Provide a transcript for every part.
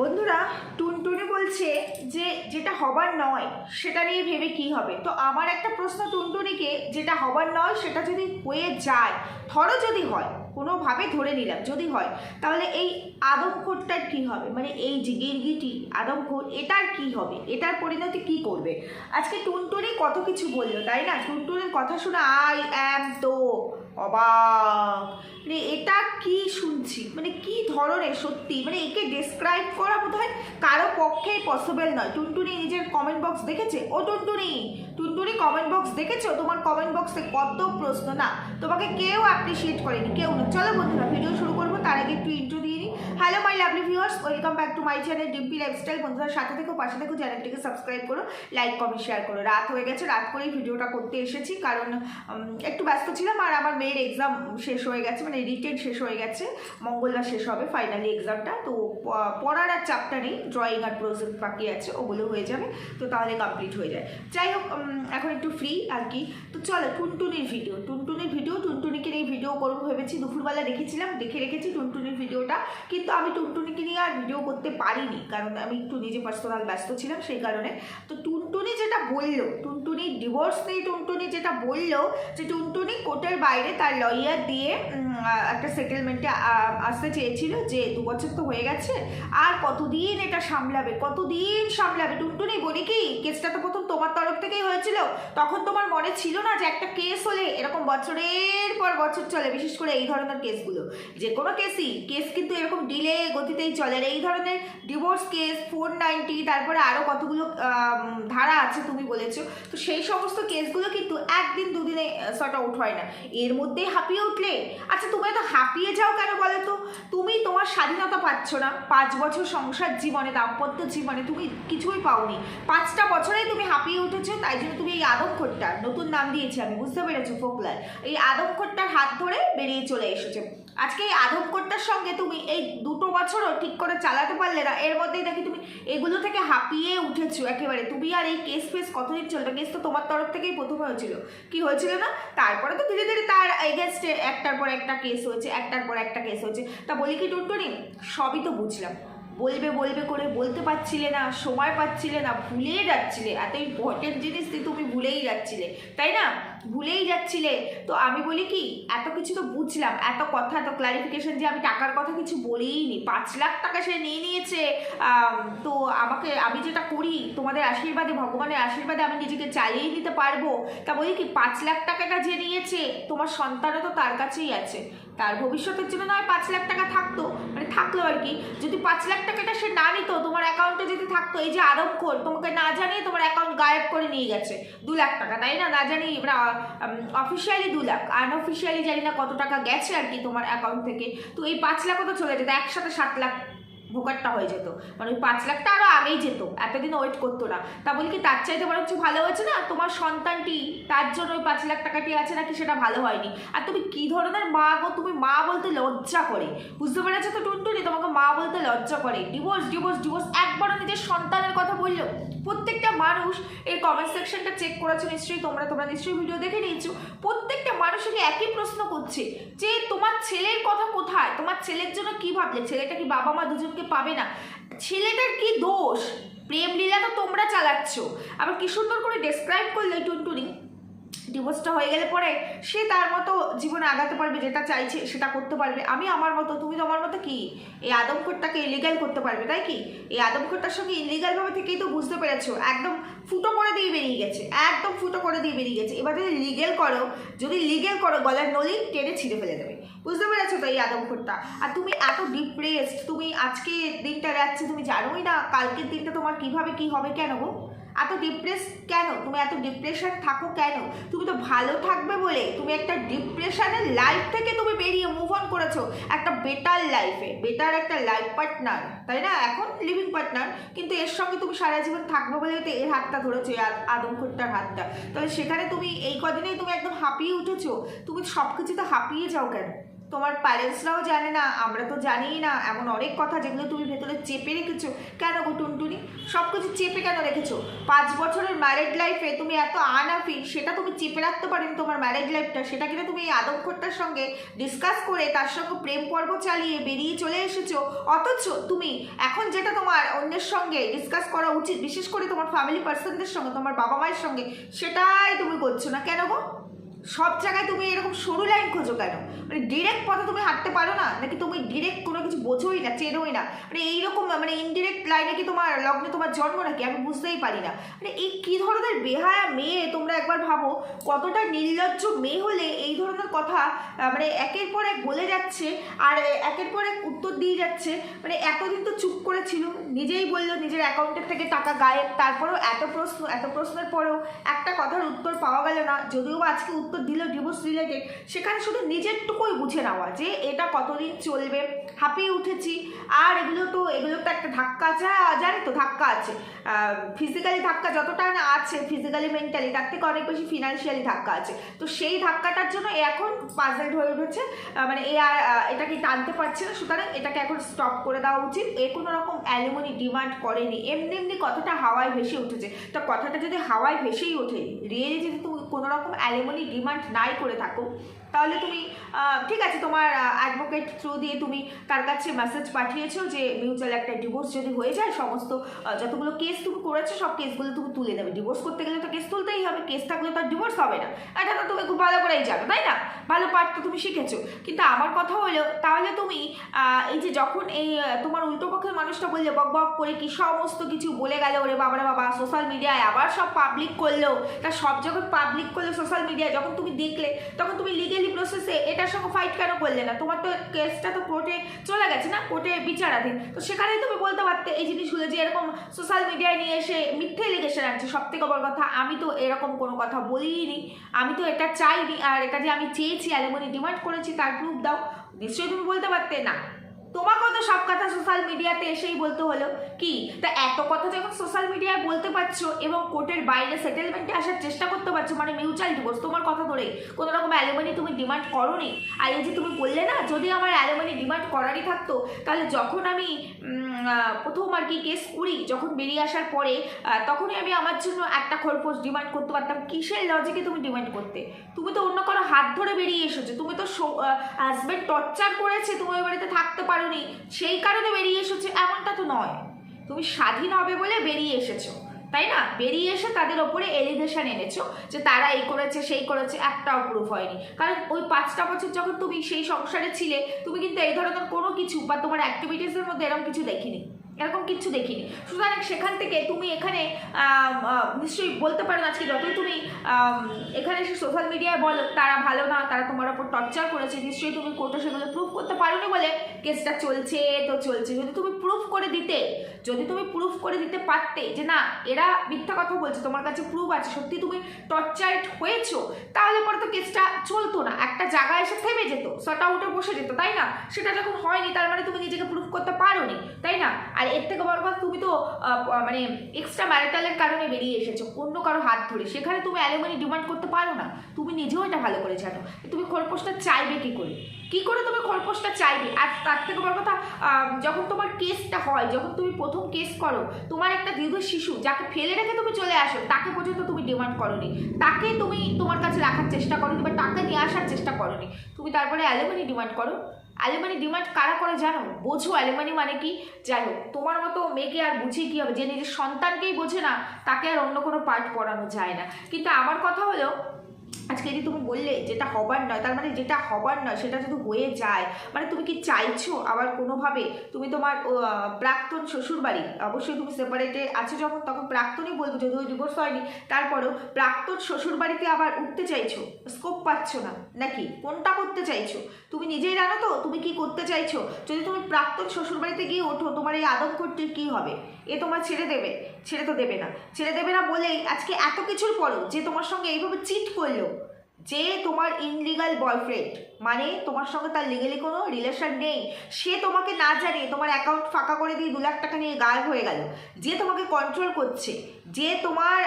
বন্ধুরা, টুনটুনি বলছে যে যেটা হবার নয়, সেটা নিয়ে ভেবে কি হবে? তো আমার একটা প্রশ্ন টুনটুনিকে, যেটা হবার নয়, সেটা যদি হয়ে যায়, ধরো যদি হয়, কোনোভাবে ধরে নিলাম, যদি হয়, তাহলে এই আদমখোরটার কি হবে? মানে এই যে গিরগিটি আদমখোর এটার কি হবে? এটার পরিণতি কি করবে? আজকে টুনটুনি কত কিছু বলল, তাই না? টুনটুনির কথা শুনে আই অ্যাম তো অবাক। মানে এটা কি শুনছি? মানে কি ধরনের সত্যি? মানে একে ডেসক্রাইব করা বোধ হয় কারও পক্ষেই পসিবল নয়। টুনটুনি নিজের কমেন্ট বক্স দেখেছে? ও টুনটুনি টুনটুনি কমেন্ট বক্স দেখেছ? তোমার কমেন্ট বক্সে কত প্রশ্ন, না? তোমাকে কেউ অ্যাপ্রিসিয়েট করেনি, কেউ না চলো বন্ধুরা ভিডিও শুরু করব, তার আগে একটু ইন্ট্রো দিয়ে নিই। Hello my lovely viewers welcome back to my channel Dimpi lifestyle বন্ধুরা, সাথে থেকো, পাশে থেকো, চ্যানেলটিকে সাবস্ক্রাইব করো লাইক কমেন্ট শেয়ার করো। রাত হয়ে গেছে, রাত করেই ভিডিওটা করতে এসেছি, কারণ একটু ব্যস্ত ছিলাম, আর আমার মেয়ের এক্সাম শেষ হয়ে গেছে মানে রিটেন শেষ হয়ে গেছে। মঙ্গলবার শেষ হবে ফাইনালি এক্সামটা তো পড়ার আর চাপটা নেই ড্রয়িং আর প্রজেক্ট বাকি আছে, ওগুলো হয়ে যাবে, তো তাহলে কমপ্লিট হয়ে যায়। যাই হোক এখন একটু ফ্রি আর কি। তো চলো, টুনটুনির ভিডিও টুনটুনির ভিডিও টুনটুনিকে নিয়ে ভিডিও করব ভেবেছি। দুপুরবেলা দেখেছিলাম, দেখে রেখেছি টুনটুনির ভিডিওটা কিন্তু আমি টুনটুনিকে নিয়ে আর ভিডিও করতে পারিনি, কারণ আমি একটু নিজে পার্সোনাল ব্যস্ত ছিলাম সেই কারণে। তো টুনটুনি যেটা বলল, টুনটুনি ডিভোর্স নিয়ে টুনটুনি যেটা বলল যে টুনটুনি কোর্টের বাইরে তার লয়ার দিয়ে একটা সেটেলমেন্টে আসতে চেয়েছিল যে দু বছর তো হয়ে গেছে, আর কতদিন এটা সামলাবে, কতদিন সামলাবে? টুনটুনি বলি কি, কেসটা তো প্রথম তোমার তরফ থেকেই হয়েছিল। তখন তোমার মনে ছিল না যে একটা কেস হলে এরকম বছরের পর বছর চলে, বিশেষ করে এই ধরনের কেসগুলো যে কোনো কেসই কেস কিন্তু এরকম ডিলে গতিতেই চলে। আর এই ধরনের ডিভোর্স কেস ফোর নাইনটি তারপরে আরও কতগুলো ধারা আছে তুমি বলেছ। তো সেই সমস্ত কেসগুলো কিন্তু একদিন, দুদিনে সর্ট আউট হয় না। এর মধ্যেই হাঁপিয়ে উঠলে আচ্ছা তুমি তো হাঁপিয়ে যাও কেন বলো তো? তুমি তোমার স্বাধীনতা পাচ্ছ না। পাঁচ বছর সংসার জীবনে, দাম্পত্য জীবনে তুমি কিছুই পাওনি। পাঁচটা বছরেই তুমি হাঁপিয়ে উঠেছো, তাই জন্য তুমি এই আদমখোরটার নতুন নাম দিয়েছি আমি, বুঝতে পেরেছ ফোকলার? এই আদমখোরটার হাত ধরে বেরিয়ে চলে এসেছে। আজকে এই আদমখোরটার সঙ্গে তুমি এই দুটো বছরও ঠিক করে চালাতে পারলে না, এর মধ্যেই দেখি তুমি এগুলো থেকে হাঁপিয়ে উঠেছো একেবারে। তুমি আর এই কেস ফেস কতদিন চলবে? কেস তো তোমার তরফ থেকেই প্রথম হয়েছিল। কি হয়েছিল না? তারপরে তো ধীরে ধীরে তার এগেনস্টে একটার পর একটা কেস হয়েছে, একটার পর একটা কেস হয়েছে। তা বলি কি টুনটুনি? সবই তো বুঝলাম। বলবে বলবে করে বলতে পারছিলে না, সময় পাচ্ছিলে না, ভুলেই যাচ্ছিলে। এত ইম্পর্টেন্ট জিনিস তুমি ভুলেই যাচ্ছিলে, তাই না? ভুলেই যাচ্ছিলে? তো আমি বলি কি, এত কিছু তো বুঝলাম, এত কথা, এত ক্লারিফিকেশন যে আমি টাকার কথা কিছু বলেই নি পাঁচ লাখ টাকা সে নিয়ে নিয়েছে। তো আমাকে, আমি যেটা করি, তোমাদের আশীর্বাদে, ভগবানের আশীর্বাদে আমি নিজেকে চালিয়ে নিতে পারব। তা বলি কি, পাঁচ লাখ টাকাটা যে নিয়েছে, তোমার সন্তানও তো তার কাছেই আছে। তার ভবিষ্যতের জন্য নয়, পাঁচ লাখ টাকা থাকতো। মানে থাকল আর কি। যদি পাঁচ লাখ টাকাটা সে না নিত, তোমার অ্যাকাউন্টে যদি থাকতো, এই যে আদমখোর তোমাকে না জানিয়ে তোমার অ্যাকাউন্ট গায়েব করে নিয়ে গেছে। দু লাখ টাকা, তাই না? না জানি অফিসিয়ালি দু লাখ। আনঅফিসিয়ালি জানি না কত টাকা গেছে আর কি তোমার অ্যাকাউন্ট থেকে। তো এই পাঁচ লাখও তো চলে যেত একসাথে সাত লাখ ভোকারটা হয়ে যেত। মানে ওই পাঁচ লাখটা আরও আগেই যেত। এতদিন ওয়েট করতো না। তা বলি কি, তার চাইতে বরং কিছু ভালো হয়েছে না? তোমার সন্তানটি, তার জন্য ওই পাঁচ লাখ টাকাটি আছে নাকি সেটা ভালো হয়নি? আর তুমি কী ধরনের মা গো? তুমি মা বলতে লজ্জা করে। বুঝতে পেরেছ তো টুনটুনি? তোমাকে মা বলতে লজ্জা করে। ডিভোর্স ডিভোর্স ডিভোর্স একবারও নিজের সন্তানের কথা বলল। প্রত্যেকটা মানুষ এই কমেন্ট সেকশনটা চেক করেছ নিশ্চয়ই, তোমরা তোমরা নিশ্চয়ই ভিডিও দেখে নিয়েছো। প্রত্যেকটা মানুষকে একই প্রশ্ন করছে, যে তোমার ছেলের কথা কোথায়? তোমার ছেলের জন্য কী ভাবলে? ছেলেটা কি বাবা মা দুজনকে পাবে না। ছেলেটার কি দোষ? প্রেম লীলা তো তোমরা চালাচ্ছ। আবার কি সুন্দর করে ডেসক্রাইব করলে টুনটুনি? ডিভোর্সটা হয়ে গেলে পরে সে তার মতো জীবনে আগাতে পারবে, যেটা চাইছে সেটা করতে পারবে। আমি আমার মতো, তুমি তো আমার মতো কি? এই আদমখোরটাকে ইলিগাল করতে পারবে, তাই কি? এই আদমখোরটার সঙ্গে ইলিগালভাবে থেকেই তো বুঝতে পেরেছ। একদম ফুটো করে দিয়ে বেরিয়ে গেছে, একদম ফুটো করে দিয়ে বেরিয়ে গেছে। এবার যদি লিগেল করো, যদি লিগেল করো, গলার নলি টেনে ছিঁড়ে ফেলে দেবে। বুঝতে পেরেছ তো এই আদমখোরটা আর তুমি এত ডিপ্রেসড তুমি আজকে দিনটা যাচ্ছে তুমি জানোই না কালকের দিনটা তোমার কীভাবে কি হবে কেন গো? এত ডিপ্রেস কেন? তুমি এত ডিপ্রেশন থাকো কেন? তুমি তো ভালো থাকবে বলে তুমি একটা ডিপ্রেশনের লাইফ থেকে তুমি বেরিয়ে মুভ অন করেছ। একটা বেটার লাইফে বেটার একটা লাইফ পার্টনার তাই না? এখন লিভিং পার্টনার কিন্তু এর সঙ্গে তুমি সারা জীবন থাকবে বলে তো এর হাতটা ধরেছো এই আদ- আদমখোরটার হাতটা। তাহলে সেখানে তুমি এই কদিনেই তুমি একদম হাঁপিয়ে উঠেছো। তুমি সব কিছুতে হাঁপিয়ে যাও কেন? তোমার প্যারেন্টসরাও জানে না, আমরা তো জানিই না, এমন অনেক কথা যেগুলো তুমি ভেতরে চেপে রেখেছো। কেন গো টুনটুনি? সব কিছু চেপে কেন রেখেছো? পাঁচ বছরের ম্যারেড লাইফে তুমি এত আনাফি, সেটা তুমি চেপে রাখতে পারেন তোমার ম্যারেড লাইফটা সেটা কিনা তুমি এই আদমখোরটার সঙ্গে ডিসকাস করে তার সঙ্গে প্রেম পর্ব চালিয়ে বেরিয়ে চলে এসেছ? অথচ তুমি এখন যেটা তোমার অন্যের সঙ্গে ডিসকাস করা উচিত, বিশেষ করে তোমার ফ্যামিলি পার্সনদের সঙ্গে, তোমার বাবা মায়ের সঙ্গে, সেটাই তুমি করছ না। কেন গো? সব জায়গায় তুমি এরকম সরু লাইন খোঁজো কেন? মানে ডিরেক্ট পথে তুমি হাঁটতে পারো না, নাকি তুমি ডিরেক্ট কোনো কিছু বোঝোই না, চেনোই না? মানে এইরকম মানে ইনডিরেক্ট লাইনে কি তোমার লগ্নে তোমার জন্ম নাকি? আমি বুঝতেই পারি না। মানে এই কী ধরনের বেহায়া মেয়ে তোমরা একবার ভাবো, কতটা নির্লজ্জ মেয়ে হলে এই ধরনের কথা মানে একের পর এক বলে যাচ্ছে, আর একের পর এক উত্তর দিয়ে যাচ্ছে। মানে এতদিন তো চুপ করেছিল নিজেই বলল নিজের অ্যাকাউন্টের থেকে টাকা গায়েব, তারপরেও এত প্রশ্ন, এত প্রশ্নের পরেও একটা কথার উত্তর পাওয়া গেল না, যদিও আজকে উত্তর দিল ডিভোর্স রিলেটেড সেখানে শুধু নিজেরটুকুই বুঝে নেওয়া যে এটা কতদিন চলবে। হাঁপিয়ে উঠেছি। আর এগুলো তো এগুলো তো একটা ধাক্কা হ্যাঁ জানি তো ধাক্কা আছে। ফিজিক্যালি ধাক্কা যতটা না আছে ফিজিক্যালি মেন্টালি তার থেকে অনেক বেশি ফিনান্সিয়ালি ধাক্কা আছে। তো সেই ধাক্কাটার জন্য এখন পাজেল্ড হয়ে উঠেছে। মানে এ আর এটাকে টানতে পারছে না। সুতরাং এটাকে এখন স্টপ করে দেওয়া উচিত। এ কোনো রকম অ্যালুমিনি ডিমান্ড করেনি। এমনি এমনি কথাটা হাওয়ায় ভেসে উঠেছে। তো কথাটা যদি হাওয়ায় ভেসেই ওঠে রিয়েলি যদি তুমি কোনো রকম অ্যালুমিনি ডিমান্ড নাই করে থাকো তাহলে তুমি ঠিক আছে, তোমার অ্যাডভোকেট থ্রু দিয়ে তুমি তার কাছে মেসেজ পাঠিয়েছো যে মিউচুয়াল একটা ডিভোর্স যদি হয়ে যায়, সমস্ত যতগুলো কেস তুমি করেছ, সব কেসগুলো তুমি তুলে নেবে ডিভোর্স করতে গেলে তো কেস তুলতেই হবে কেস থাকলে তো ডিভোর্স হবে না। এটা তো তুমি খুব ভালো করেই জানো, তাই না? ভালো পার্ট তো তুমি শিখেছো। কিন্তু আমার কথা হলো, তাহলে তুমি এই যে যখন এই তোমার উল্টো পক্ষের মানুষটা বললে, বক বক করে কি সমস্ত কিছু বলে গেল, ওরে বাবারে বাবা সোশ্যাল মিডিয়ায় আবার সব পাবলিক করল। তা সব যখন পাবলিক করল সোশ্যাল মিডিয়ায় যখন তুমি দেখলে, তখন তুমি লিগেলি প্রসেসে এটার সঙ্গে ফাইট কেন করলে না? তোমার তো কেসটা তো কোর্টে চলে গেছে না? কোর্টে বিচারাধীন। তো সেখানেই তুমি বলতে পারতে এই জিনিসগুলো যে এরকম সোশ্যাল মিডিয়ায় নিয়ে এসে মিথ্যে এলিগেশন আনছে সব থেকে বড় কথা, আমি তো এরকম কোনো কথা বলিনি। আমি তো এটা চাইনি, আর এটা যে আমি চেয়েছি অ্যালুমনি ডিমান্ড করেছি, তার প্রুফ দাও। নিশ্চয়ই তুমি বলতে পারতে না। তোমাকেও তো সব কথা সোশ্যাল মিডিয়াতে এসেই বলতে হলো। কি? তা এত কথা যখন সোশ্যাল মিডিয়ায় বলতে পারছ এবং কোর্টের বাইরে সেটেলমেন্টে আসার চেষ্টা করতে পারছ মানে মিউচুয়াল ডিভোর্স তোমার কথা ধরে কোনো রকম অ্যালুমিনি তুমি ডিমান্ড করোনি। আর এই যে তুমি বললে না, যদি আমার অ্যালুমিনি ডিমান্ড করারই থাকতো, তাহলে যখন আমি প্রথম আর কি কেস করি যখন বেরিয়ে আসার পরে তখনই আমি আমার জন্য একটা খরপোশ ডিমান্ড করতে পারতাম। কিসের লজিকে তুমি ডিমান্ড করতে? তুমি তো অন্য কারও হাত ধরে বেরিয়ে এসেছ। তুমি তো হাজব্যান্ড টর্চার করেছে, তুমি ওই বাড়িতে থাকতে পারোনি। সেই কারণে বেরিয়ে এসেছ, এমনটা তো নয়। তুমি স্বাধীন হবে বলে বেরিয়ে এসেছ। তাই না? বেরিয়ে এসে তাদের ওপরে এলিগেশন এনেছো যে তারা এই করেছে, সেই করেছে, একটাও প্রুফ হয়নি। কারণ ওই পাঁচটা বছর যখন তুমি সেই সংসারে ছিলে, তুমি কিন্তু এই ধরনের কোনো কিছু বা তোমার অ্যাক্টিভিটিসের মধ্যে এরকম কিছু দেখিনি। এরকম কিচ্ছু দেখিনি। সুতরাং সেখান থেকে তুমি এখানে নিশ্চয়ই বলতে পারো আজকে যতই তুমি এখানে এসে সোশ্যাল মিডিয়ায় বলো, তারা ভালো না, তারা তোমার ওপর টর্চার করেছে, নিশ্চয়ই তুমি কোর্টে সেগুলো প্রুফ করতে পারোনি বলে কেসটা চলছে, তো চলছে। যদি তুমি প্রুফ করে দিতে, যদি তুমি প্রুফ করে দিতে পারতে যে না, এরা মিথ্যা কথা বলছে, তোমার কাছে প্রুফ আছে, সত্যি তুমি টর্চার্ড হয়েছো, তাহলে পরে তো কেসটা চলতো না। একটা জায়গায় এসে থেমে যেত সটা উঠে বসে যেত, তাই না? সেটা যখন হয়নি, তার মানে তুমি নিজেকে প্রুফ করতে পারোনি, তাই না? আর এর থেকে বড় কথা তুমি তো মানে এক্সট্রা ম্যারিটালের কারণে বেরিয়ে এসেছ, অন্য কারও হাত ধরে। সেখানে তুমি অ্যালুমিনি ডিমান্ড করতে পারো না। তুমি নিজেও এটা ভালো করে জানো তুমি খোরপোশটা চাইবে কী করে? কি করে তুমি খোরপোশটা চাইবে? আর তার থেকে বড় কথা যখন তোমার কেসটা হয়, যখন তুমি প্রথম কেস করো, তোমার একটা দীর্ঘ শিশু যাকে ফেলে রেখে তুমি চলে আসো, তাকে পর্যন্ত তুমি ডিমান্ড করনি। তাকে তুমি তোমার কাছে রাখার চেষ্টা করনি বা টাকা নিয়ে আসার চেষ্টা করনি। তুমি তারপরে অ্যালুমিনি ডিমান্ড করো। অ্যালুমিনি ডিমান্ড কারা করে জানো? বোঝো অ্যালুমিনি মানে কি? যাই হোক, তোমার মতো মেয়েকে আর বুঝিয়ে কী হবে? যে নিজের সন্তানকেই বোঝে না, তাকে আর অন্য কোনো পার্ট পড়ানো যায় না। কিন্তু আমার কথা হলো আজকে যদি তুমি বললে যেটা হবার নয়, তার মানে যেটা হবার নয় সেটা যদি হয়ে যায় মানে তুমি কি চাইছো আবার কোনোভাবে তুমি তোমার প্রাক্তন শ্বশুর বাড়ি অবশ্যই তুমি সেপারেটে আছো যখন, তখন প্রাক্তনই বলব, যদিও ডিভোর্স হয়নি, তারপরেও প্রাক্তন শ্বশুর বাড়িতে আবার উঠতে চাইছো? স্কোপ পাচ্ছ না, নাকি? কোনটা করতে চাইছো? তুমি নিজেই জানো তো, তুমি কি করতে চাইছো? যদি তুমি প্রাক্তন শ্বশুর বাড়িতে গিয়ে ওঠো, তোমার এই আদম করতে কী হবে? এ তোমার ছেড়ে দেবে, ছেড়ে তো দেবে না। ছেড়ে দেবে না বলেই আজকে এত কিছুর পরও যে তোমার সঙ্গে এইভাবে চিট করল যে তোমার ইনলিগাল বয়ফ্রেন্ড মানে তোমার সঙ্গে তার লিগেলি কোনো রিলেশন নেই, সে তোমাকে না জানিয়ে তোমার অ্যাকাউন্ট ফাঁকা করে দিয়ে দু লাখ টাকা নিয়ে গায়েব হয়ে গেল। যে তোমাকে কন্ট্রোল করছে যে তোমার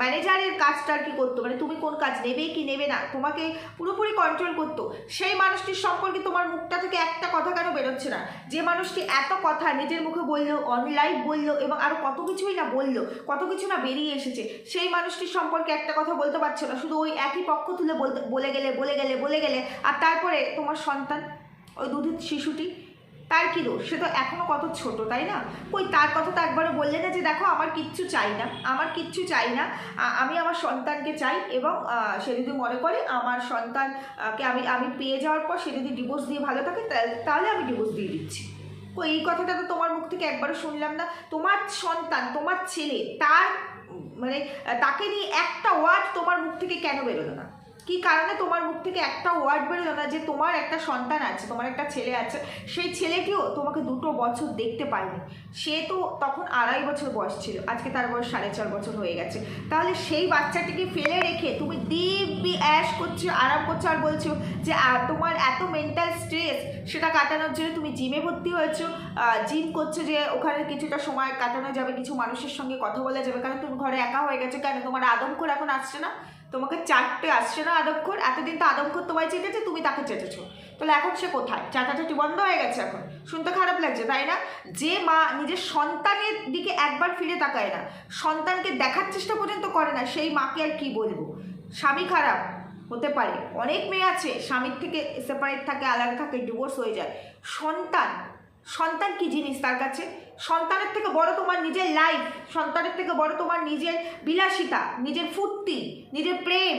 ম্যানেজারের কাজটা আর কি করতো মানে তুমি কোন কাজ নেবে কি নেবে না, তোমাকে পুরোপুরি কন্ট্রোল করতো, সেই মানুষটির সম্পর্কে তোমার মুখটা থেকে একটা কথা কেন বেরোচ্ছে না? যে মানুষটি এত কথা নিজের মুখে বলল অনলাইন বলল এবং আরও কত কিছুই না বলল, কত কিছু না বেরিয়ে এসেছে, সেই মানুষটির সম্পর্কে একটা কথা বলতে পারছ না, শুধু ওই একই পক্ষ তুলে বলতে, বলে গেলে বলে গেলে বলে গেলে, আর তারপরে তোমার সন্তান, ওই দুধের শিশুটি তার কি দোষ? সে তো এখনও কত ছোট, তাই না? কই, তার কথা তো একবারও বললে না যে, দেখো, আমার কিচ্ছু চাই না। আমার কিচ্ছু চাই না। আমি আমার সন্তানকে চাই এবং সে যদি মনে করে আমার সন্তানকে আমি আমি পেয়ে যাওয়ার পর সে যদি ডিভোর্স দিয়ে ভালো থাকে তাহলে আমি ডিভোর্স দিয়ে দিচ্ছি। কই, এই কথাটা তো তোমার মুখ থেকে একবারও শুনলাম না। তোমার সন্তান, তোমার ছেলে, তার মানে তাকে নিয়ে একটা ওয়ার্ড তোমার মুখ থেকে কেন বেরোলো না? কি কারণে তোমার মুখ থেকে একটা ওয়ার্ড বেরোলো না? যে তোমার একটা সন্তান আছে, তোমার একটা ছেলে আছে, সেই ছেলেটিও তোমাকে দুটো বছর দেখতে পায়নি। সে তো তখন আড়াই বছর বয়স ছিল, আজকে তার বয়স সাড়ে চার বছর হয়ে গেছে। তাহলে সেই বাচ্চাটিকে ফেলে রেখে তুমি দিব্যি অ্যাশ করছ, আরাম করছ আর বলছো যে তোমার এত মেন্টাল স্ট্রেস সেটা কাটানোর জন্য তুমি জিমে ভর্তি হয়েছো। জিম করছ যে, ওখানে কিছুটা সময় কাটানো যাবে, কিছু মানুষের সঙ্গে কথা বলা যাবে, কারণ তুমি ঘরে একা হয়ে গেছো, কেন? তোমার আদমখোর এখন আসছে না? তোমাকে চারটে আসছে না আদমখোর এতদিন তো আদমখোর তোমায় চেটেছে তুমি তাকে চেটেছো তাহলে এখন সে কোথায়? চাটাচাটি বন্ধ হয়ে গেছে এখন? শুনতে খারাপ লাগছে, তাই না? যে মা নিজের সন্তানের দিকে একবার ফিরে তাকায় না, সন্তানকে দেখার চেষ্টা পর্যন্ত করে না, সেই মাকে আর কি বলব? স্বামী খারাপ, হতে পারে। অনেক মেয়ে আছে, স্বামীর থেকে সেপারেট থাকে, আলাদা থাকে ডিভোর্স হয়ে যায়। সন্তান সন্তান কি জিনিস তার কাছে? সন্তানের থেকে বড় তোমার নিজের লাইফ সন্তানের থেকে বড় তোমার নিজের বিলাসিতা, নিজের ফুর্তি, নিজের প্রেম,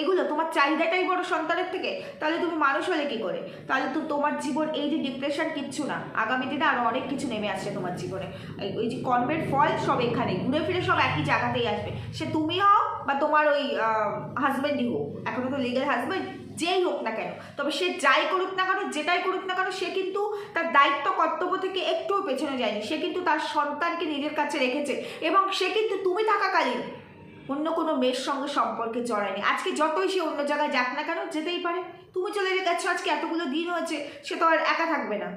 এগুলো তোমার চাহিদাটাই বড় সন্তানের থেকে। তাহলে তুমি মানুষ হলে কি করে? তাহলে তো তোমার জীবন, এই যে ডিপ্রেশন কিচ্ছু না। আগামী দিনে আরও অনেক কিছু নেমে আসছে তোমার জীবনে। ওই যে কর্মের ফল সব এখানে, ঘুরে ফিরে সব একই জায়গাতেই আসবে। সে তুমি হও বা তোমার ওই হাজব্যান্ডই হোক। এখনও তো লিগেল হাজব্যান্ড যেই হোক না কেন, তবে সে যাই করুক না কেন, যেটাই করুক না কেন, সে কিন্তু তার দায়িত্ব, কর্তব্য থেকে একটুও পেছনে যায়নি। সে কিন্তু তার সন্তানকে নিজের কাছে রেখেছে এবং সে কিন্তু তুমি থাকাকালীন অন্য কোনো মেয়ের সঙ্গে সম্পর্কে জড়ায়নি। আজকে যতই সে অন্য জায়গায় যাক না কেন, যেতেই পারে। তুমি চলে গেছো, আজকে এতগুলো দিন হয়েছে, সে তো আর একা থাকবে না।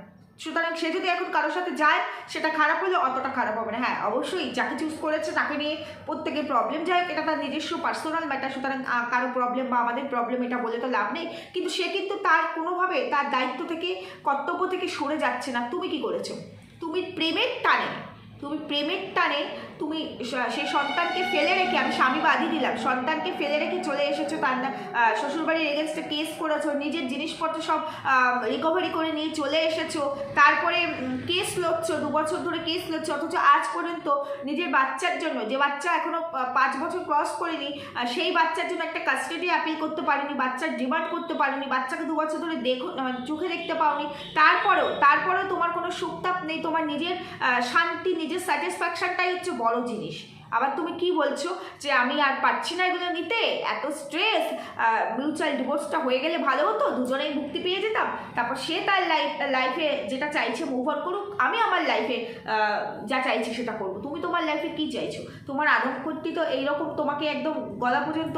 সুতরাং সে যদি এখন কারোর সাথে যায়, সেটা খারাপ হলে অতটা খারাপ হবে না। হ্যাঁ অবশ্যই যাকে চুজ করেছে তাকে নিয়ে প্রত্যেকের প্রবলেম যাই এটা তার নিজস্ব পার্সোনাল ম্যাটার সুতরাং কারও প্রবলেম বা আমাদের প্রবলেম এটা বলে তো লাভ নেই। কিন্তু সে কিন্তু তার কোনোভাবে তার দায়িত্ব থেকে, কর্তব্য থেকে সরে যাচ্ছে না। তুমি কি করেছ? তুমি প্রেমের টানে, তুমি প্রেমের টানে তুমি সেই সন্তানকে ফেলে রেখে আমি স্বামী বাদী দিলাম সন্তানকে ফেলে রেখে চলে এসেছ তার শ্বশুরবাড়ির এগেনস্টে কেস করেছ নিজের জিনিসপত্র সব রিকভারি করে নিয়ে চলে এসেছ তারপরে কেস লড়ছো দু বছর ধরে কেস লড়ছো অথচ আজ পর্যন্ত নিজের বাচ্চার জন্য যে বাচ্চা এখনও আহ, পাঁচ বছর ক্রস করেনি সেই বাচ্চার জন্য একটা কাস্টাডি অ্যাপিল করতে পারিনি বাচ্চার ডিমান্ড করতে পারেনি বাচ্চাকে দু বছর ধরে দেখো চোখে দেখতে পাওনি তারপরেও তারপরেও তোমার কোনো সুখতাপ নেই তোমার নিজের শান্তি নিজের স্যাটিসফ্যাকশনটাই হচ্ছে বড় জিনিস। আবার তুমি কি বলছো যে আমি আর পাচ্ছি না এগুলো নিতে? এত স্ট্রেস মিউচুয়াল ডিভোর্সটা হয়ে গেলে ভালো হতো? দুজনেই মুক্তি পেয়ে যেতাম। তারপর সে তার লাইফ লাইফে যেটা চাইছে মুভ অন করুক আমি আমার লাইফে যা চাইছি সেটা করব। তুমি তোমার লাইফে কি চাইছো? তোমার আদমকর্তি তো এইরকম তোমাকে একদম গলা পর্যন্ত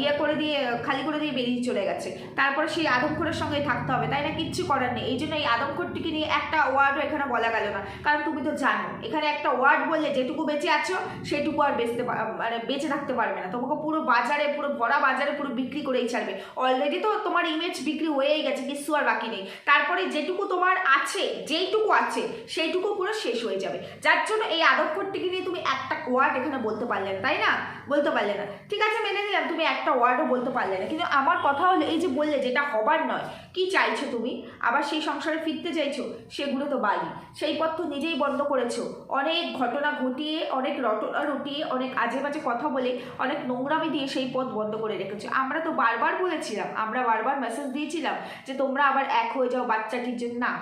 ইয়ে করে দিয়ে, খালি করে দিয়ে বেরিয়ে চলে গেছে। তারপরে সেই আদমখোরের সঙ্গে থাকতে হবে, তাই না? কিচ্ছু করার নেই। এই জন্য এই আদমখোরটিকে নিয়ে একটা ওয়ার্ডও এখানে বলা গেল না। কারণ তুমি তো জানো, এখানে একটা ওয়ার্ড বললে যেটুকু বেঁচে আছো, সেটুকু আর বেঁচতে মানে বেঁচে থাকতে পারবে না। তোমাকে পুরো বাজারে, পুরো ভরা বাজারে পুরো বিক্রি করেই ছাড়বে। অলরেডি তো তোমার ইমেজ বিক্রি হয়েই গেছে কিছু আর বাকি নেই। তারপরে যেটুকু তোমার আছে, যেইটুকু আছে সেইটুকু পুরো শেষ হয়ে যাবে। যার জন্য এই আদমখোরটিকে নিয়ে তুমি একটা ওয়ার্ড এখানে বলতে পারলে না, তাই না? বলতে পারলে না। ঠিক আছে, মেনে নিলাম, তুমি একটা ওয়ার্ডও বলতে পারলে না। কিন্তু আমার কথা হলো এই যে বললে, যেটা হবার নয়, কি চাইছো তুমি? আবার সেই সংসারে ফিরতে চাইছো? সেগুলো তো বাড়ি সেই পথ তো নিজেই বন্ধ করেছ। অনেক ঘটনা ঘটিয়ে, অনেক রটনা রটিয়ে, অনেক আজে বাজে কথা বলে, অনেক নোংরামি দিয়ে সেই পথ বন্ধ করে রেখেছো। আমরা তো বারবার বলেছিলাম, আমরা বারবার মেসেজ দিয়েছিলাম যে তোমরা আবার এক হয়ে যাও বাচ্চাটির জন্য। না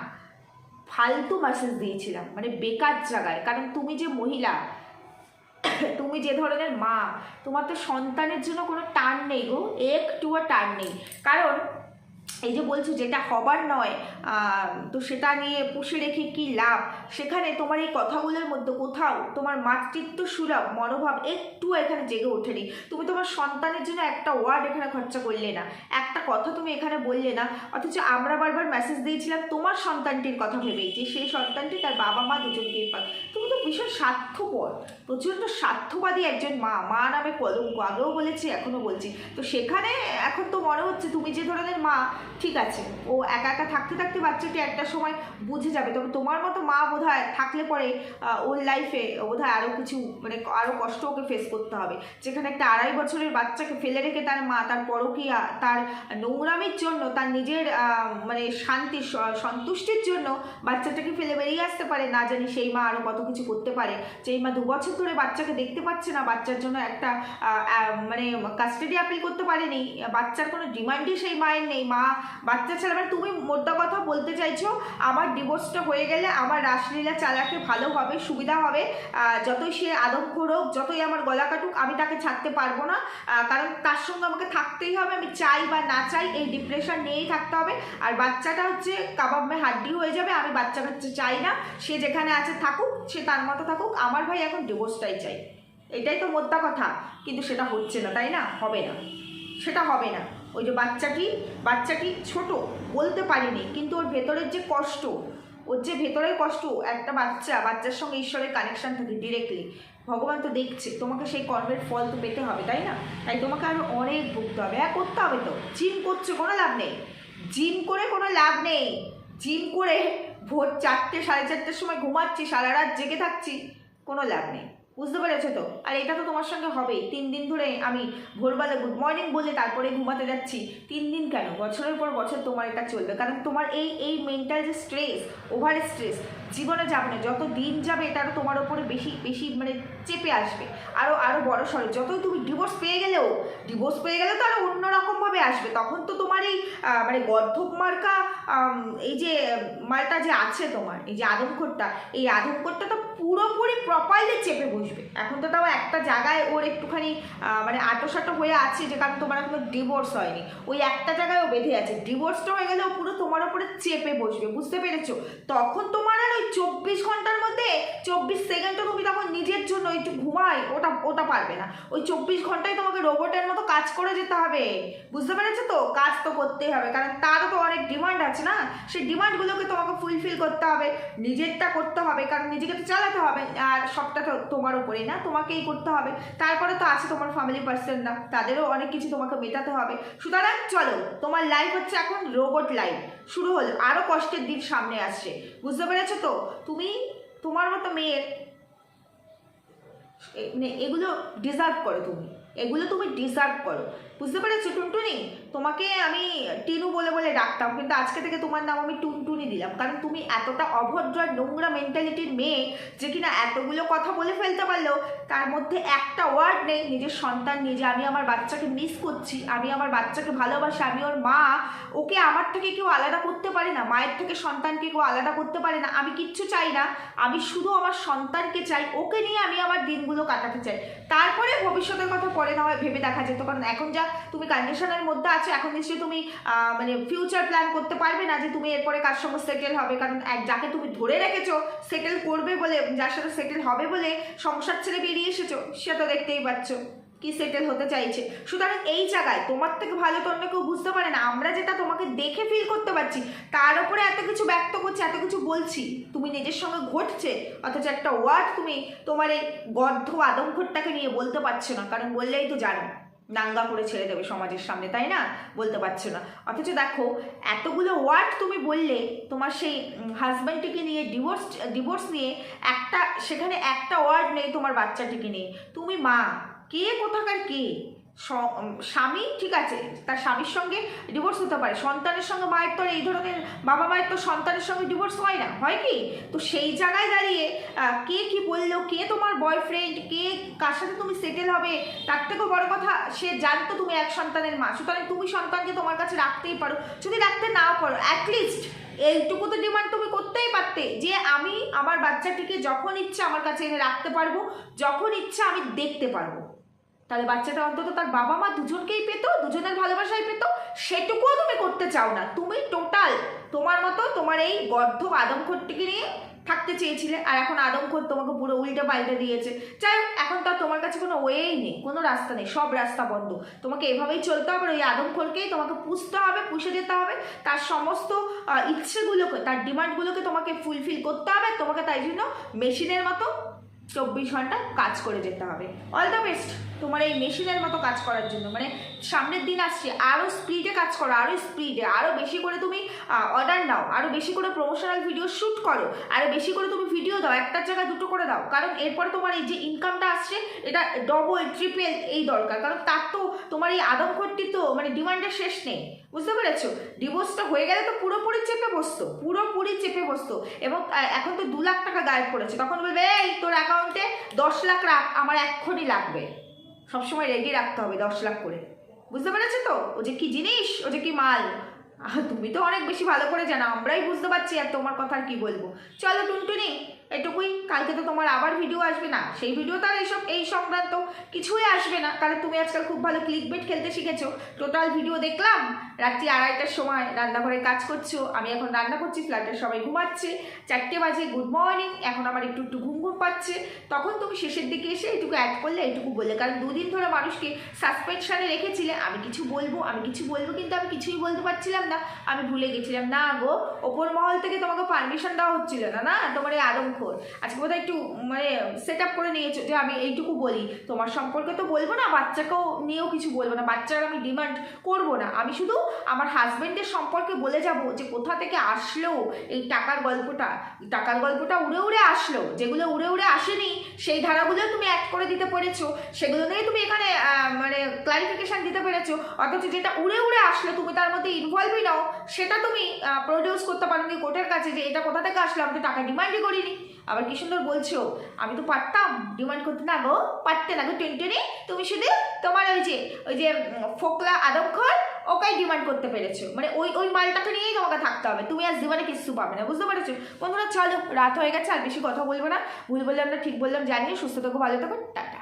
ফালতু মেসেজ দিয়েছিলাম মানে বেকার জায়গায়। কারণ তুমি যে মহিলা, তুমি যে ধরনের মা, তোমার তো সন্তানের জন্য কোনো টান নেই গো, একটুও টান নেই। কারণ এই যে বলছো যেটা হবার নয় তো সেটা নিয়ে পুষে রেখে কি লাভ? সেখানে তোমার এই কথাগুলোর মধ্যে কোথাও তোমার মাতৃত্ব সুলভ, মনোভাব একটু এখানে জেগে ওঠেনি। তুমি তোমার সন্তানের জন্য একটা ওয়ার্ড এখানে খরচা করলে না। একটা কথা তুমি এখানে বললে না, অথচ আমরা বারবার মেসেজ দিয়েছিলাম তোমার সন্তানটির কথা ভেবেই, যে সেই সন্তানটি তার বাবা মা দুজনকেই পাক তুমি ভীষণ স্বার্থপর, প্রচণ্ড স্বার্থবাদী একজন মা। মা নামে কলঙ্ক, আগেও বলেছি, এখনও বলছি। তো সেখানে এখন তো মনে হচ্ছে তুমি যে ধরনের মা, ঠিক আছে, ও একা একা থাকতে থাকতে বাচ্চাটি একটা সময় বুঝে যাবে। তবে তোমার মতো মা বোধ থাকলে পরে ওর লাইফে বোধ হয় আরও কিছু মানে আরও কষ্ট ওকে ফেস করতে হবে। যেখানে একটা আড়াই বছরের বাচ্চাকে ফেলে রেখে তার মা, তার পরকীয়া, তার নোংরামির জন্য, তার নিজের মানে শান্তি সন্তুষ্টির জন্য বাচ্চাটাকে ফেলে বেরিয়ে আসতে পারে। না জানি সেই মা আরও কত কিছু করতে পারে। যে এই মা দু বছর ধরে বাচ্চাকে দেখতে পাচ্ছে না, বাচ্চার জন্য একটা মানে কাস্টাডি আপিল করতে পারেনি, বাচ্চার কোনো ডিমান্ডই সেই মায়ের নেই। মা, বাচ্চা ছাড়া মানে তুমি মোদ্দা কথা বলতে চাইছো আমার ডিভোর্সটা হয়ে গেলে আমার রাসলীলা চালাতে ভালো হবে, সুবিধা হবে যতই সে আদমখোর হোক, যতই আমার গলা কাটুক, আমি তাকে ছাড়তে পারব না কারণ তার সঙ্গে আমাকে থাকতেই হবে, আমি চাই বা না চাই, এই ডিপ্রেশন নিয়েই থাকতে হবে। আর বাচ্চাটা হচ্ছে, কাবাব মে হাড্ডি হয়ে যাবে, আমি বাচ্চা কাচ্চা চাই না, সে যেখানে আছে থাকুক, সে তার মতো থাকুক, আমার ভাই এখন ডিভোর্সটাই চাই। এটাই তো মোদ্দা কথা, কিন্তু সেটা হচ্ছে না, তাই না? হবে না। সেটা হবে না। ওই যে বাচ্চাটি বাচ্চাটি ছোট, বলতে পারিনি, কিন্তু ওর ভেতরের যে কষ্ট, ওর যে ভেতরের কষ্ট, একটা বাচ্চা, বাচ্চার সঙ্গে ঈশ্বরের কানেকশান থাকে ডিরেক্টলি ভগবান তো দেখছে, তোমাকে সেই কর্মের ফল তো পেতে হবে, তাই না? তাই তোমাকে আরও অনেক ভুগতে হবে। হ্যাঁ করতে হবে তো। জিম করছ, কোনো লাভ নেই। জিম করে কোনো লাভ নেই। জিম করে ভোর চারটে সাড়ে চারটের সময় ঘুমাচ্ছি সারা রাত জেগে থাকছি কোনো লাভ নেই। বুঝতে পেরেছ তো? আর এটা তো তোমার সঙ্গে হবেই। তিন দিন ধরে আমি ভোরবেলা গুড মর্নিং বলে তারপরে ঘুমাতে যাচ্ছি। তিন দিন কেন? বছরের পর বছর তোমার এটা চলবে। কারণ তোমার এই এই মেন্টাল যে স্ট্রেস ওভার স্ট্রেস জীবনে যাবে না। যত দিন যাবে এটা আরও তোমার ওপরে বেশি বেশি মানে চেপে আসবে। আরও আরও বড় সড়ো। যতই তুমি ডিভোর্স পেয়ে গেলেও ডিভোর্স পেয়ে গেলে তো আরও অন্যরকমভাবে আসবে। তখন তো তোমার এই মানে গর্ধক মার্কা এই যে, মালটা যে আছে তোমার, এই যে আদমখোরটা, এই আদমখোরটা তো পুরোপুরি প্রপারলি চেপে বসবে। এখন তো তাও একটা জায়গায় ওর একটুখানি মানে আটোসাটো হয়ে আছে যে কারণ তোমার এখনও ডিভোর্স হয়নি। ওই একটা জায়গায় ও বেঁধে আছে। ডিভোর্সটা হয়ে গেলে ও পুরো তোমার ওপরে চেপে বসবে, বুঝতে পেরেছ? তখন তোমার আর ওই চব্বিশ ঘণ্টার মধ্যে, চব্বিশ সেকেন্ডও তুমি তখন নিজের জন্য একটু ঘুমাই ওটা ওটা পারবে না। ওই চব্বিশ ঘন্টায় তোমাকে রোবটের মতো কাজ করে যেতে হবে। বুঝতে পেরেছ তো? কাজ তো করতেই হবে, কারণ তারও তো অনেক ডিমান্ড আছে না? সেই ডিমান্ডগুলোকে তোমাকে ফুলফিল করতে হবে, নিজেরটা করতে হবে, কারণ নিজেকে তো চালাতে হবে, আর সবটা তোমার উপরেই না, তোমাকেই করতে হবে। তারপরে তো আছে তোমার ফ্যামিলি পার্সনরা তাদেরও অনেক কিছু তোমাকে মেটাতে হবে। সুতরাং চলো, তোমার লাইফ হচ্ছে এখন রোবট লাইফ শুরু হলো আরও কষ্টের দিন সামনে আসছে। বুঝতে পেরেছ তো? তুমি, তোমার মতো মেয়ের মানে এগুলো ডিজার্ভ করো তুমি। এগুলো তুমি ডিজার্ভ করো। বুঝতে পেরেছ টুনটুনি? তোমাকে আমি টিনু বলে বলে ডাকতাম, কিন্তু আজকে থেকে তোমার নাম আমি টুনটুনি দিলাম। কারণ তুমি এতটা অভদ্র আর নোংরা মেন্টালিটির মেয়ে যে কিনা এতগুলো কথা বলে ফেলতে পারল তার মধ্যে একটা ওয়ার্ড নেই, নিজের সন্তান নিয়ে যে আমি আমার বাচ্চাকে মিস করছি, আমি আমার বাচ্চাকে ভালোবাসি, আমি ওর মা, ওকে আমার থেকে কেউ আলাদা করতে পারে না, মায়ের থেকে সন্তানকে কেউ আলাদা করতে পারে না, আমি কিচ্ছু চাই না, আমি শুধু আমার সন্তানকে চাই, ওকে নিয়ে আমি আমার দিনগুলো কাটাতে চাই। তারপরে ভবিষ্যতের কথা পরে না হয় ভেবে দেখা যেত, কারণ এখন যা তুমি কন্ডিশনের মধ্যে আছো, এখন নিশ্চয়ই তুমি মানে ফিউচার প্ল্যান করতে পারবে না যে তুমি এরপরে কার সঙ্গে সেটেল হবে, কারণ এক, যাকে তুমি ধরে রেখেছো সেটেল করবে বলে, যার সাথে সেটেল হবে বলে সংসার ছেড়ে বেরিয়ে এসেছ, সে তো দেখতেই পাচ্ছ কি সেটেল হতে চাইছে। সুতরাং এই জায়গায় তোমার থেকে ভালো তো অন্য কেউ বুঝতে পারে না, আমরা যেটা তোমাকে দেখে ফিল করতে পারছি, তার উপরে এত কিছু ব্যক্ত করছি, এত কিছু বলছি, তুমি নিজের সঙ্গে ঘটছে, অথচ একটা ওয়ার্ড তুমি তোমার এই গর্ধ আদমঘটটাকে নিয়ে বলতে পারছ না, কারণ বললেই তো জানো। নাঙ্গা করে ছেড়ে দেবে সমাজের সামনে, তাই না? বলতে পারছ না। অথচ দেখো, এতগুলো ওয়ার্ড তুমি বললে, তোমার সেই হাজব্যান্ডটিকে নিয়ে ডিভোর্স ডিভোর্স নিয়ে একটা, সেখানে একটা ওয়ার্ড নেই তোমার বাচ্চাটিকে নিয়ে। তুমি মা, কে, কোথাকার কে? স্বামী, ঠিক আছে, তার স্বামীর সঙ্গে ডিভোর্স হতে পারে। সন্তানের সঙ্গে মায়ের তো এই ধরনের, বাবা মায়ের তো সন্তানের সঙ্গে ডিভোর্স হয় না, হয় কি? তো সেই জায়গায় দাঁড়িয়ে কে কি বলল, কে তোমার বয়ফ্রেন্ড কে কার সাথে তুমি সেটেল হবে, তার থেকেও বড় কথা, সে জানতো তুমি এক সন্তানের মা, সুতরাং তুমি সন্তানকে তোমার কাছে রাখতেই পারো। যদি রাখতে নাও পারো অ্যাটলিস্ট এইটুকু তো ডিমান্ড তুমি করতেই পারতে, যে আমি আমার বাচ্চাটিকে যখন ইচ্ছা আমার কাছে এনে রাখতে পারব, যখন ইচ্ছা আমি দেখতে পারব। তাহলে বাচ্চাটা অন্তত তার বাবা মা দুজনকেই পেতো, দুজনের ভালোবাসাই পেতো, সেটুকুও তুমি করতে চাও না। তুমি টোটাল তোমার মতো তোমার এই গর্ধ আদমখোরটিকে নিয়ে থাকতে চেয়েছিলে, আর এখন আদমখোর তোমাকে পুরো উল্টে পাল্টে দিয়েছে। যাই হোক, এখন তো আর তোমার কাছে কোনো ওয়েই নেই, কোনো রাস্তা নেই, সব রাস্তা বন্ধ। তোমাকে এভাবেই চলতে হবে ওই আদমখোরকেই তোমাকে পুষতে হবে, পুষে যেতে হবে। তার সমস্ত ইচ্ছেগুলোকে, তার ডিমান্ডগুলোকে তোমাকে ফুলফিল করতে হবে, তোমাকে তাই জন্য মেশিনের মতো চব্বিশ ঘণ্টা কাজ করে যেতে হবে। অল দ্য বেস্ট তোমার এই মেশিনের মতো কাজ করার জন্য। মানে সামনের দিন আসছে আরও স্পিডে কাজ করো আরও স্পিডে আরও বেশি করে তুমি অর্ডার নাও আরও বেশি করে প্রমোশনাল ভিডিও শ্যুট করো আরও বেশি করে তুমি ভিডিও দাও, একটার জায়গায় দুটো করে দাও। কারণ এরপরে তোমার এই যে ইনকামটা আসছে, এটা ডবল ট্রিপল এই দরকার। কারণ তার তো, তোমার এই আদমখটটি তো মানে ডিমান্ডের শেষ নেই। বুঝতে পেরেছ? ডিভোর্সটা হয়ে গেলে তো পুরোপুরি চেপে বসতো, পুরোপুরি চেপে বসতো। এবং এখন তো দু লাখ টাকা গায়েব করেছে। তখন বলবে, এই, তোর অ্যাকাউন্টে দশ লাখ রাখ, আমার এক্ষুনি লাগবে। সবসময় রেগে রাখতে হবে দশ লাখ করে। বুঝতে পেরেছ তো? ও যে কি জিনিস, ও যে কি মাল। তুমি তো অনেক বেশি ভালো করে জানো, আমরাই বুঝতে পারছি আর তোমার কথা আর কি বলব। চলো টুনটুনি, এটুকুই, কালকে তো তোমার আবার ভিডিও আসবে না, সেই ভিডিও তার এইসব, এই সংক্রান্ত কিছুই আসবে না। কারণ তুমি আজকাল খুব ভালো ক্লিক বেট খেলতে শিখেছো। টোটাল ভিডিও দেখলাম, রাত্রি আড়াইটার সময় রান্নাঘরে কাজ করছ, আমি এখন রান্না করছি ফ্ল্যাটের সবাই ঘুমাচ্ছে, চারটে বাজে গুড মর্নিং এখন আমার একটু একটু ঘুম ঘুম পাচ্ছে। তখন তুমি শেষের দিকে এসে এটুকু অ্যাড করলে, এটুকু বললে। কারণ দুদিন ধরে মানুষকে সাসপেনশানে রেখেছিলে, আমি কিছু বলব, আমি কিছু বলব, কিন্তু আমি কিছুই বলতে পারছিলাম না, আমি ভুলে গেছিলাম। না গো, ওপর মহল থেকে তোমাকে পারমিশন দেওয়া হচ্ছিল না না? তোমার এই আদমখোর আজকে বোধহয় একটু মানে সেট আপ করে নিয়েছো, যে আমি এইটুকু বলি। তোমার সম্পর্কে তো বলব না, বাচ্চাকেও নিয়েও কিছু বলব না। বাচ্চার আমি ডিমান্ড করব না। আমি শুধু আমার হাজবেন্ডের সম্পর্কে বলে যাব যে কোথা থেকে আসলো এই টাকার গল্পটা। টাকার গল্পটা উড়ে উড়ে আসলো। যেগুলো উড়ে উড়ে আসেনি, সেই ধারাগুলো তুমি অ্যাড করে দিতে পেরেছ। সেগুলো নিয়ে তুমি এখানে মানে ক্লারিফিকেশন দিতে পেরেছ। অথচ যেটা উড়ে উড়ে আসলো, তুমি তার মধ্যে ইনভলভই নাও, সেটা তুমি প্রডিউস করতে পারো নি কোর্টের কাছে যে এটা কোথা থেকে আসলো, আমি টাকা ডিমান্ডই করিনি। আবার কি সুন্দর বলছো, আমি তো পারতাম ডিমান্ড করতে। না গো, পারতে না গো টেনটেনে তুমি শুধু তোমার ওই যে ওই যে ফোকলা আদমখর ওকেই ডিমান্ড করতে পেরেছ। মানে ওই ওই মালটাকে নিয়েই তোমাকে থাকতে হবে। তুমি আজ জীবনে কিছু পাবে না, বুঝতে পেরেছ? বন্ধুরা, চলো, রাত হয়ে গেছে, আর বেশি কথা বলব না। ভুল বললাম না ঠিক বললাম। জানিয়ে সুস্থ থাকো, ভালো থাকো, টাটা।